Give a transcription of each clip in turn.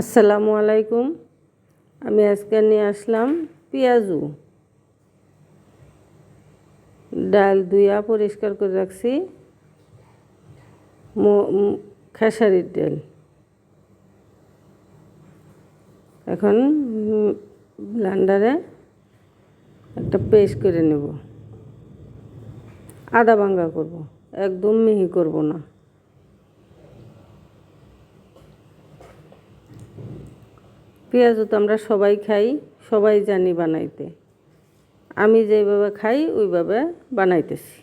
আসসালামু আলাইকুম। আমি আজকে নিয়ে আসলাম পেঁয়াজু। ডাল ধুইয়া পরিষ্কার করে রাখছি। খেসারির ডাল এখন ব্লান্ডারে একটা পেস্ট করে নেব। আদা ভাঙ্গা করব। একদম মিহি করব না। পেঁয়াজও তো আমরা সবাই খাই, সবাই জানি বানাইতে। আমি যেভাবে খাই, ওইভাবে বানাইতেছি।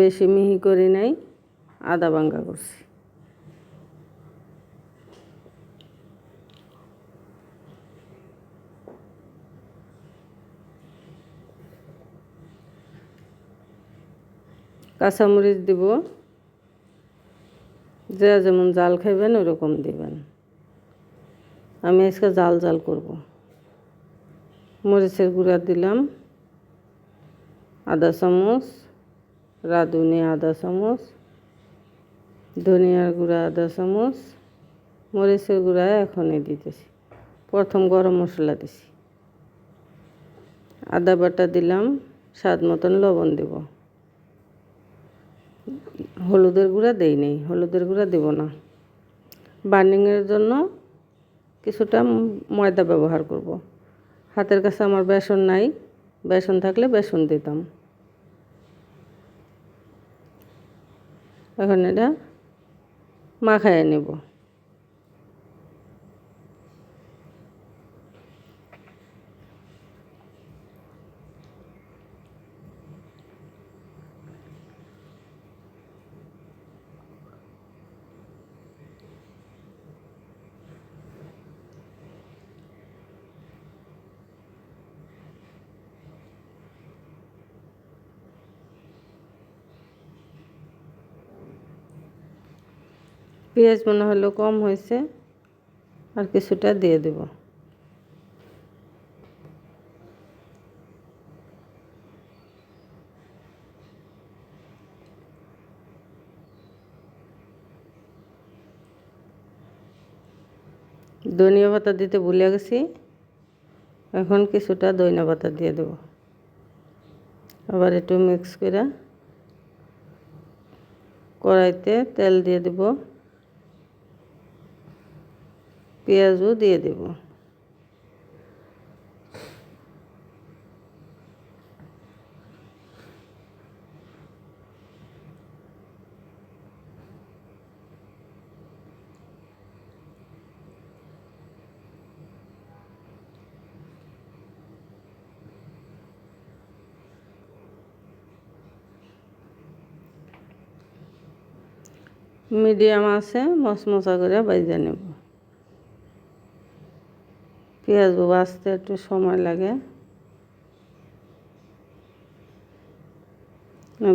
বেশি মিহি করি নাই, আদা ভাঙ্গা করছি। কাঁচামরিচ দিব। যে যেমন জাল খাইবেন ওরকম দিবেন। আমি আজকে জাল জাল করব। মরিচের গুঁড়া দিলাম আধা চামচ, রাঁধুনি আধা চামচ, ধনিয়ার গুঁড়া আধা চামচ, মরিচের গুঁড়া এখনই দিতেছি। প্রথম গরম মশলা দিছি। আদা বাটা দিলাম, স্বাদ মতন লবণ দেব। হলুদের গুঁড়া দেই নেই, হলুদের গুঁড়া দেব না। বার্নিংয়ের জন্য কিছুটা ময়দা ব্যবহার করব। হাতের কাছে আমার বেসন নাই, বেসন থাকলে বেসন দিতাম। এখন এটা মাখায় নেব। পেঁয়াজ মনে হলো কম হয়েছে, আর কিছুটা দিয়ে দেব। ধনিয়া পাতা দিতে ভুলে গেছি, এখন কিছুটা ধনিয়া পাতা দিয়ে দেব। আবার একটু মিক্স করে কড়াইতে তেল দিয়ে দেব। পেঁয়াজও দিয়ে দেব মিডিয়াম আছে মশমশা করে বাইজে নেব পেঁয়াজ বাছতে একটু সময় লাগে।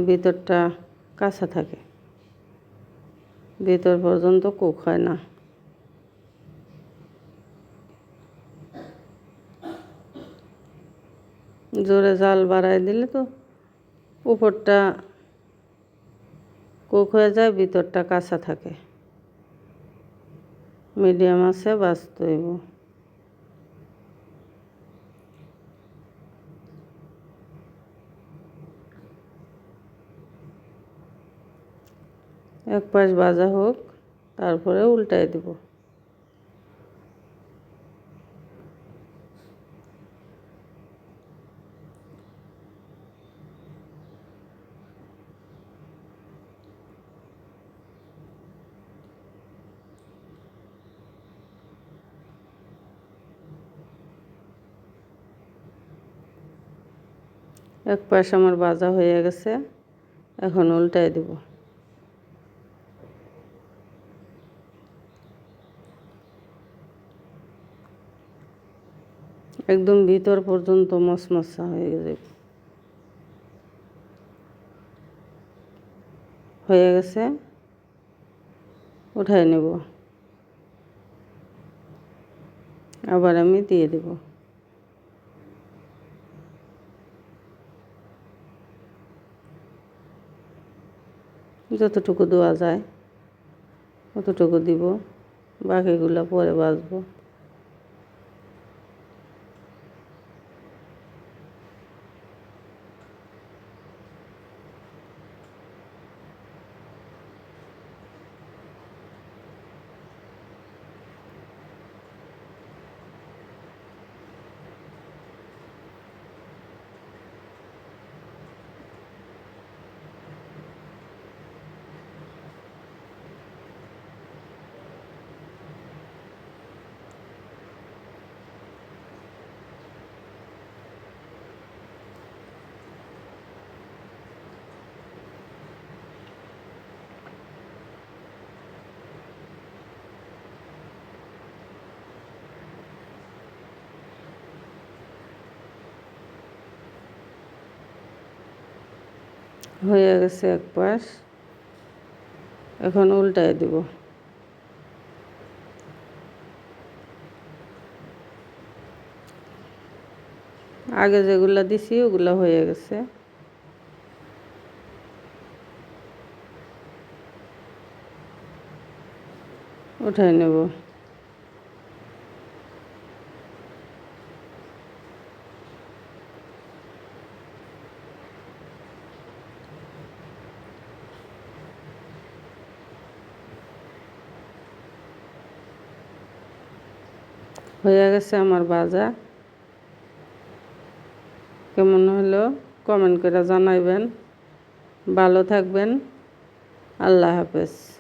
ভিতরটা কাঁচা থাকে। ভিতর পর্যন্ত কুক হয় না। জোরে জাল বাড়াই দিলে তো উপরটা কুক হয়ে যায়, ভিতরটা কাঁচা থাকে। মিডিয়াম আছে, বাঁচতে হইব। এক পাশ ভাজা হোক, তারপরে উল্টাই দেব। এক পাশ আমার ভাজা হয়ে গেছে, এখন উল্টাই দেব। একদম ভিতর পর্যন্ত মশমশা হয়ে যাবে হয়ে গেছে। উঠাই নেব। আবার আমি দিয়ে দেব। যতটুকু দেওয়া যায় অতটুকু দিব। বাকিগুলো পরে বাজবো হয়ে গেছে এক পাশ। এখন উল্টায় দিব। আগে যেগুলা দিছি, ওগুলা হয়ে গেছে। উঠাই নেব। হয়ে গেছে আমার বাজা। কেমন হলো? কমেন্ট করে জানাইবেন। ভালো থাকবেন। আল্লাহ হাফেজ।